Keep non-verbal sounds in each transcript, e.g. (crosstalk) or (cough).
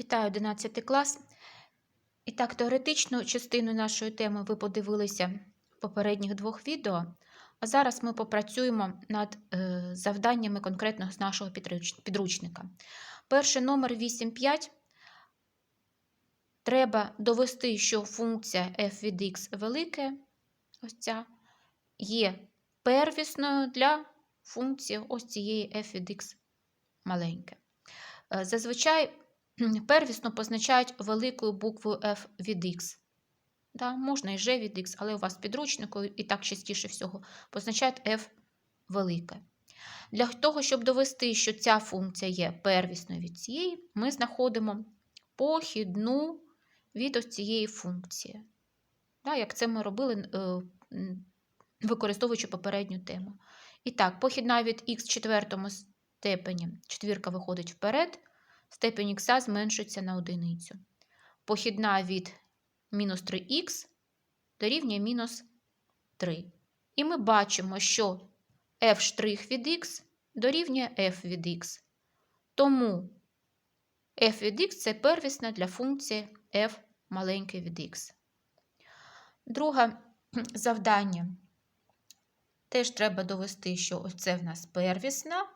Вітаю 11 клас. І так, теоретичну частину нашої теми ви подивилися в попередніх двох відео. А зараз ми попрацюємо над е, завданнями конкретно з нашого підручника. Перший номер 8.5. Треба довести, що функція f від x велике, ось ця, є первісною для функції ось цієї f від x маленьке. Е, Зазвичай (clears throat) первісно позначають великою буквою F від X. Да, можна і G від X, але у вас в підручнику і так частіше всього позначають F велике. Для того, щоб довести, що ця функція є первісною від цієї, ми знаходимо похідну від цієї функції. Да, як це ми робили, е, використовуючи попередню тему. І так, похідна від х в четвертому степені, четвірка виходить вперед, степень х зменшується на одиницю. Похідна від мінус 3х дорівнює мінус 3. І ми бачимо, що f' від х дорівнює f від х. Тому f від х це первісна для функції f маленьке від х. Друге завдання. Теж треба довести, що ось це в нас первісна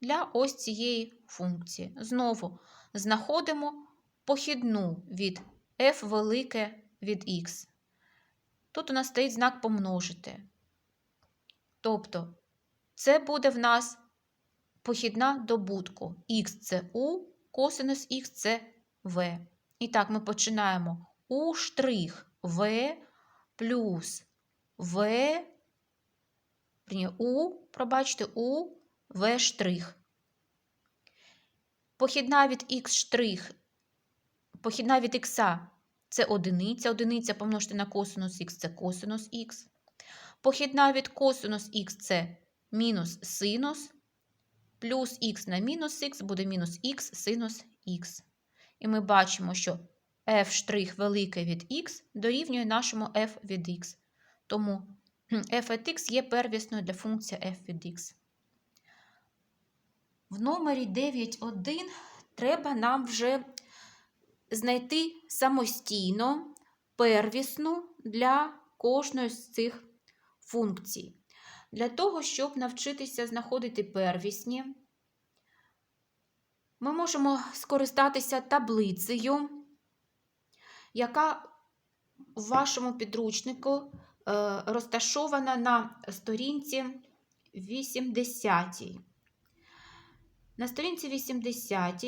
для ось цієї функції. Знову знаходимо похідну від f велике від x. Тут у нас стоїть знак помножити. Тобто, це буде в нас похідна добутку. Х це u, косинус х це v. І так, ми починаємо у штрих v плюс v, у, пробачте, у штрих. Похідна від х похідна від х це одиниця, одиниця помножити на косинус х це косинус х. Похідна від косинус х це мінус синус, плюс х на мінус х буде мінус х синус х. І ми бачимо, що f' велике від х дорівнює нашому f від х. Тому (clears throat) f від х є первісною для функції f від х. В номері 9.1 треба нам вже знайти самостійно первісну для кожної з цих функцій. Для того, щоб навчитися знаходити первісні, ми можемо скористатися таблицею, яка в вашому підручнику е, розташована на сторінці 80. На сторінці 80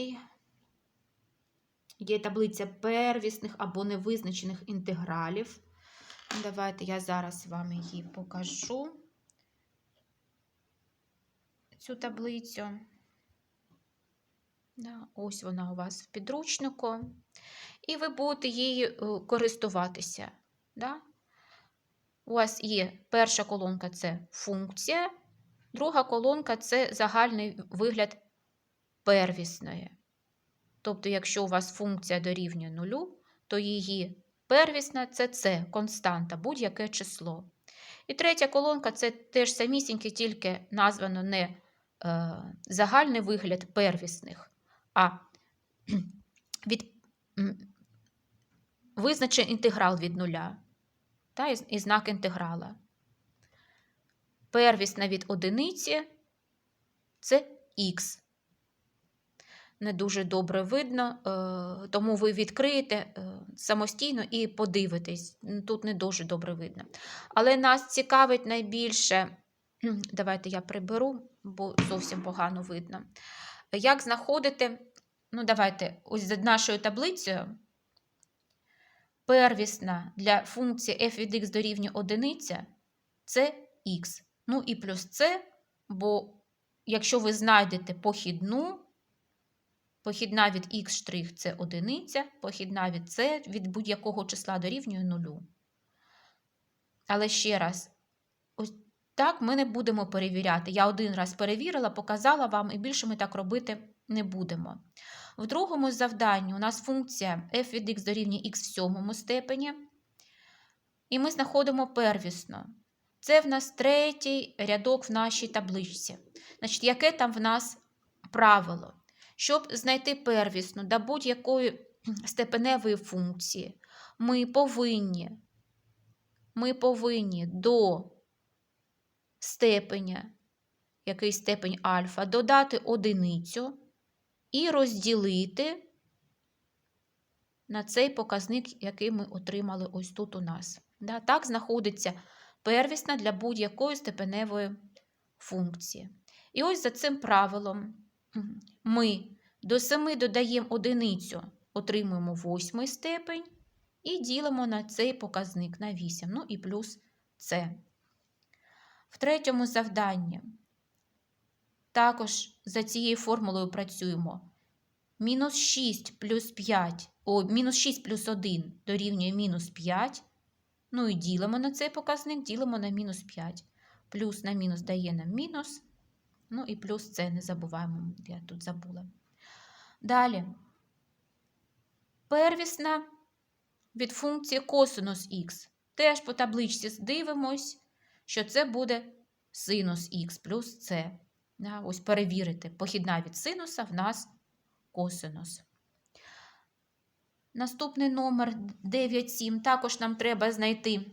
є таблиця первісних або невизначених інтегралів. Давайте я зараз вам її покажу. Цю таблицю. Ось вона у вас в підручнику. І ви будете її е, користуватися. У вас є перша колонка це функція, друга колонка це загальний вигляд первісної. Тобто, якщо у вас функція дорівнює нулю, то її первісна це це константа, будь-яке число. І третя колонка це теж самісіньке, тільки названо не е, загальний вигляд первісних, а (clears throat) від, визначений інтеграл від нуля та, і знак інтеграла. Первісна від одиниці це х не дуже добре видно, е, тому ви відкриєте е, самостійно і подивитесь. Тут не дуже добре видно. Але нас цікавить найбільше, давайте я приберу, бо зовсім погано видно. Як знаходити, ну, давайте, ось за нашою таблицею, первісна для функції f від x дорівнює одиниця це х. Ну і плюс це, бо якщо ви знайдете похідну, Похідна від х' це одиниця, похідна від c від будь-якого числа дорівнює нулю. Але ще раз, ось так ми не будемо перевіряти. Я один раз перевірила, показала вам, і більше ми так робити не будемо. В другому завданні у нас функція f від x дорівнює x в сьомому степені. І ми знаходимо первісно. Це в нас третій рядок в нашій табличці. Значить, яке там в нас правило? Щоб знайти первісну до будь-якої степеневої функції, ми повинні, ми повинні до степеня, який степень альфа, додати одиницю і розділити на цей показник, який ми отримали ось тут у нас. Так знаходиться первісна для будь-якої степеневої функції. І ось за цим правилом ми до 7 додаємо одиницю, отримуємо восьмий степень і ділимо на цей показник на 8, ну і плюс це. В третьому завданні також за цією формулою працюємо. Мінус 6 плюс 5, о, мінус 6 плюс 1 дорівнює мінус 5. Ну і ділимо на цей показник, ділимо на мінус 5. Плюс на мінус дає нам мінус. Ну і плюс це не забуваємо, я тут забула. Далі. Первісна від функції косинус х. Теж по табличці дивимось, що це буде синус х плюс c. Ось перевірити, похідна від синуса в нас косинус. Наступний номер 9,7. Також нам треба знайти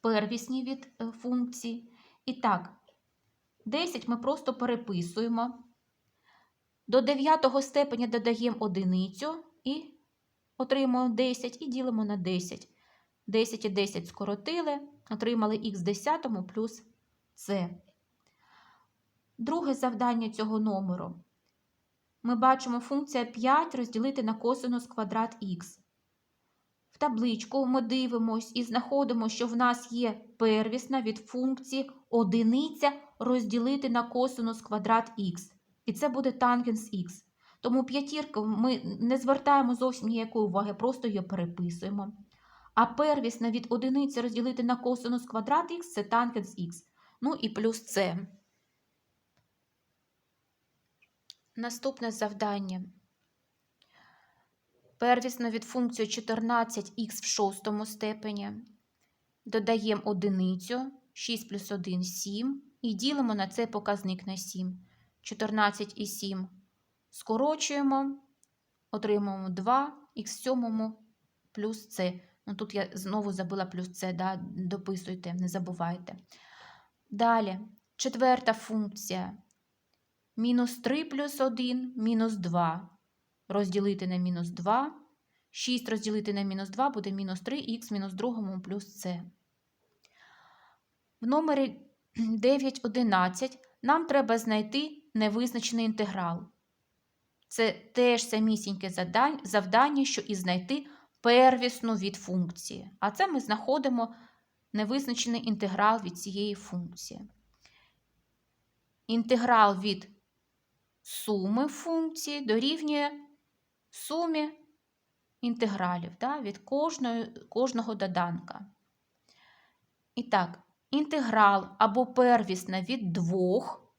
первісні від е, функції. І так, 10 ми просто переписуємо. До 9 степеня додаємо одиницю і отримуємо 10 і ділимо на 10. 10 і 10 скоротили, отримали х десятому плюс c. Друге завдання цього номеру. Ми бачимо функція 5 розділити на косинус квадрат х. В табличку ми дивимось і знаходимо, що в нас є первісна від функції одиниця розділити на косинус квадрат х. І це буде тангенс х. Тому п'ятірку ми не звертаємо зовсім ніякої уваги, просто її переписуємо. А первісна від одиниці розділити на косинус квадрат х це тангенс х. Ну і плюс це. Наступне завдання. Первісно від функції 14х в шостому степені. Додаємо одиницю, 6 плюс 1 7. І ділимо на цей показник на 7. 14 і 7 скорочуємо, отримуємо 2 х в сьомому плюс це. Ну, Тут я знову забула плюс це, да? дописуйте, не забувайте. Далі, четверта функція. Мінус 3 плюс 1, мінус 2. Розділити на мінус 2. 6 розділити на мінус 2 буде мінус 3х мінус другому плюс c. В номері (clears throat) 9.11 нам треба знайти невизначений інтеграл. Це теж самісіньке завдання, що і знайти первісну від функції. А це ми знаходимо невизначений інтеграл від цієї функції. Інтеграл від суми функції дорівнює сумі інтегралів да, від кожної, кожного доданка. І так, інтеграл або первісна від двох.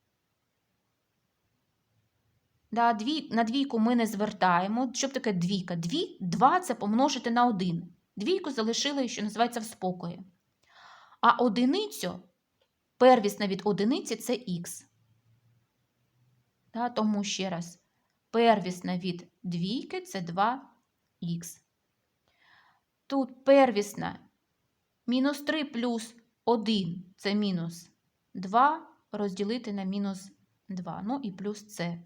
Да, дві, На двійку ми не звертаємо. Що б таке двійка? Дві, Два це помножити на один. Двійку залишили, що називається в спокої. А одиницю, первісна від одиниці це х. Да, Тому ще раз, первісна від двійки це 2х. Тут первісна мінус 3 плюс 1 це мінус 2 розділити на мінус 2. Ну і плюс це.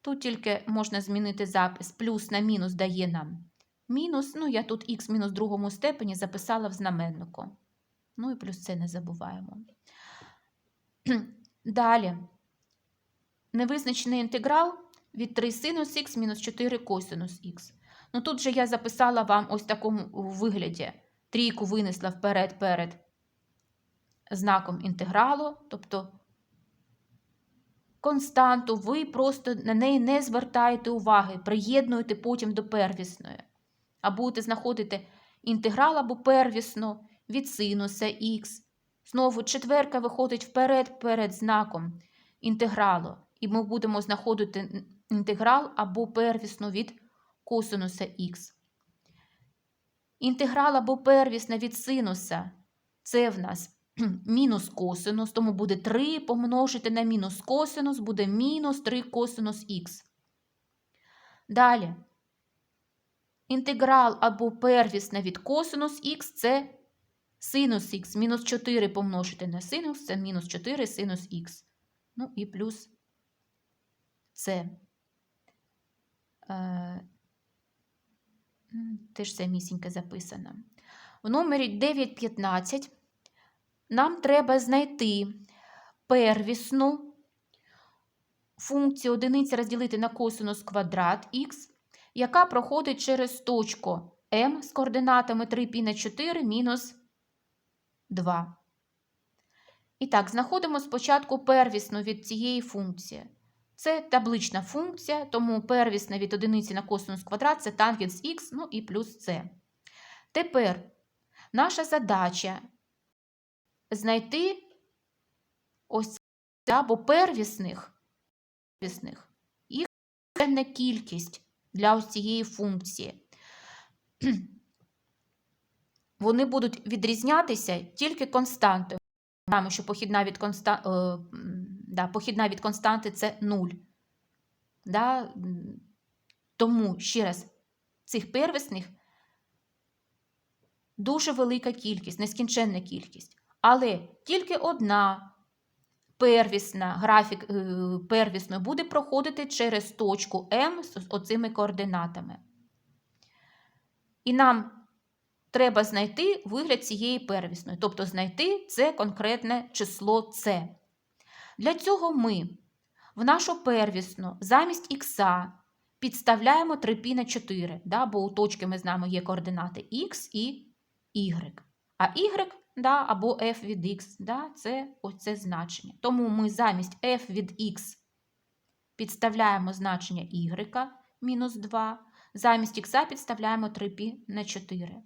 Тут тільки можна змінити запис. Плюс на мінус дає нам мінус. Ну, я тут х мінус другому степені записала в знаменнику. Ну і плюс це не забуваємо. (clears throat) Далі невизначений інтеграл від 3 синус х мінус 4 косинус х. Ну тут же я записала вам ось в такому вигляді. Трійку винесла вперед перед знаком інтегралу, тобто константу, ви просто на неї не звертаєте уваги, приєднуєте потім до первісної. А будете знаходити інтеграл або первісно від синуса х. Знову четверка виходить вперед перед знаком інтегралу і ми будемо знаходити інтеграл або первісну від косинуса х. Інтеграл або первісна від синуса це в нас (clears throat) мінус косинус, тому буде 3 помножити на мінус косинус, буде мінус 3 косинус х. Далі. Інтеграл або первісна від косинус х це синус х. Мінус 4 помножити на синус це мінус 4 синус х. Ну і плюс це. Е, Теж самісіньке записано. В номері 9.15 нам треба знайти первісну функцію одиниця розділити на косинус квадрат х, яка проходить через точку m з координатами 3π на 4 мінус 2. І так, знаходимо спочатку первісну від цієї функції. Це таблична функція, тому первісна від одиниці на косинус квадрат це тангенс х, ну і плюс c. Тепер наша задача знайти ось або первісних, первісних. їх не кількість для ось цієї функції. (clears throat) Вони будуть відрізнятися тільки константою. Знаємо, що похідна від, конста... е, да, похідна від константи це 0. Да? Тому, ще раз, цих первісних дуже велика кількість, нескінченна кількість. Але тільки одна первісна графік е, первісною буде проходити через точку М з оцими координатами. І нам треба знайти вигляд цієї первісної, тобто знайти це конкретне число С. Для цього ми в нашу первісну замість х підставляємо 3π на 4, да, бо у точки ми знаємо є координати х і y. А y да, або f від x да, це оце значення. Тому ми замість f від x підставляємо значення y мінус 2, замість х підставляємо 3π на 4.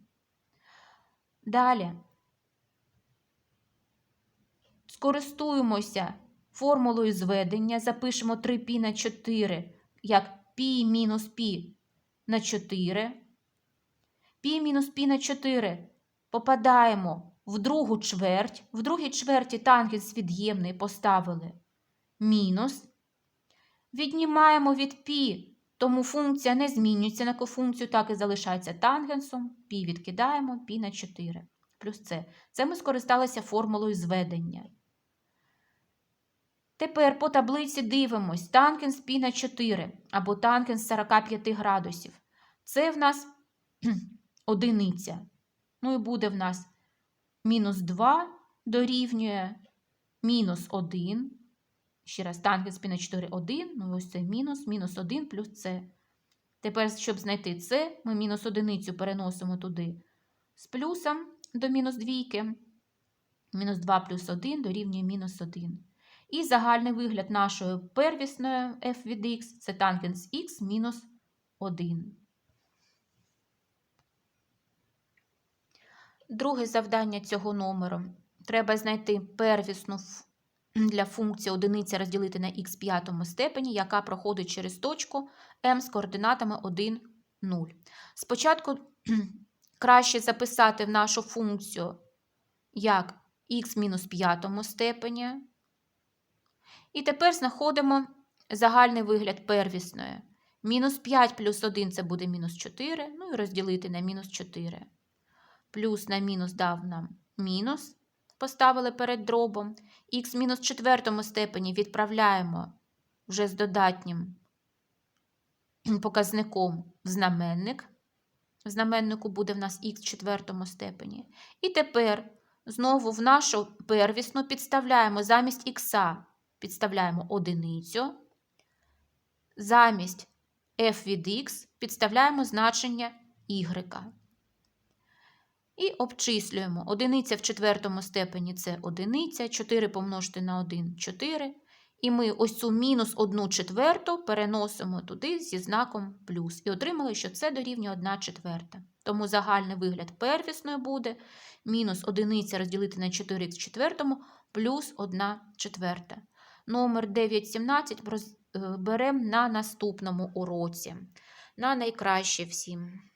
Далі скористуємося формулою зведення, запишемо 3π на 4 як π мінус π на 4. π мінус π на 4 попадаємо в другу чверть, в другій чверті тангенс від'ємний поставили мінус. Віднімаємо від пі, тому функція не змінюється на кофункцію, так і залишається тангенсом. Пі відкидаємо пі на 4. Плюс С. Це ми скористалися формулою зведення. Тепер по таблиці дивимось: тангенс пі на 4 або тангенс 45 градусів. Це в нас (clears throat) одиниця. Ну і буде в нас мінус 2 дорівнює мінус 1. Ще раз, тангенс π на 4 1. Ну ось це мінус, мінус 1 плюс це. Тепер, щоб знайти це, ми мінус одиницю переносимо туди з плюсом до мінус двійки. Мінус 2 плюс 1 дорівнює мінус 1. І загальний вигляд нашої первісної f від x це тангенс х мінус 1. Друге завдання цього номеру. Треба знайти первісну для функції одиниця розділити на х п'ятому степені, яка проходить через точку m з координатами 1, 0. Спочатку краще записати в нашу функцію як х мінус п'ятому степені. І тепер знаходимо загальний вигляд первісної. Мінус 5 плюс 1 це буде мінус 4, ну і розділити на мінус 4. Плюс на мінус дав нам мінус, поставили перед дробом. Х мінус четвертому степені відправляємо вже з додатнім показником в знаменник. В знаменнику буде в нас х в четвертому степені. І тепер знову в нашу первісну підставляємо замість х підставляємо одиницю. Замість f від x підставляємо значення y. І обчислюємо. Одиниця в четвертому степені це одиниця, 4 помножити на 1 – 4. І ми ось цю мінус 1 четверту переносимо туди зі знаком плюс. І отримали, що це дорівнює 1 четверта. Тому загальний вигляд первісною буде мінус одиниця розділити на 4 в четвертому плюс 1 четверта. Номер 917 беремо на наступному уроці. На найкраще всім!